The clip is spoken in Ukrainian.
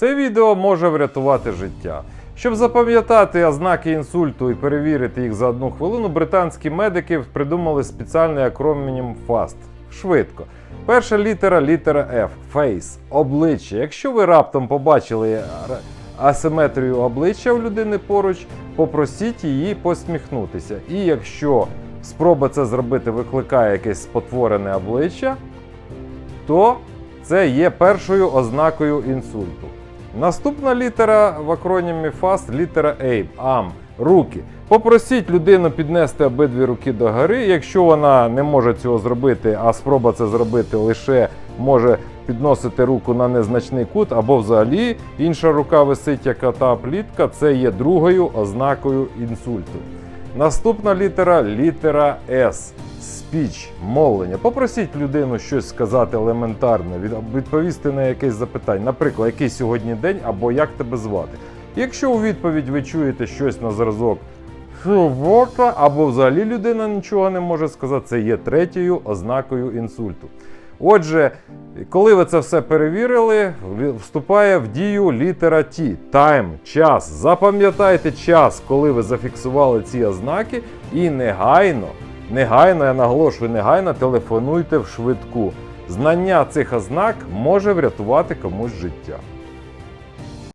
Це відео може врятувати життя. Щоб запам'ятати ознаки інсульту і перевірити їх за одну хвилину, британські медики придумали спеціальний акронім FAST. Швидко. Перша літера літера F. Face. Обличчя. Якщо ви раптом побачили асиметрію обличчя в людини поруч, попросіть її посміхнутися. І якщо спроба це зробити викликає якесь спотворене обличчя, то це є першою ознакою інсульту. Наступна літера в акронімі FAST літера A, AM, руки. Попросіть людину піднести обидві руки до гори. Якщо вона не може цього зробити, а спроба це зробити лише може підносити руку на незначний кут, або взагалі інша рука висить як та плітка, це є другою ознакою інсульту. Наступна літера літера S. Спіч, мовлення. Попросіть людину щось сказати елементарне, від- відповісти на якесь запитання, наприклад, який сьогодні день або як тебе звати. Якщо у відповідь ви чуєте щось на зразок субота, або взагалі людина нічого не може сказати, це є третьою ознакою інсульту. Отже, коли ви це все перевірили, вступає в дію літера T. Time, час. Запам'ятайте час, коли ви зафіксували ці ознаки, і негайно, негайно, я наголошую, негайно телефонуйте в швидку. Знання цих ознак може врятувати комусь життя.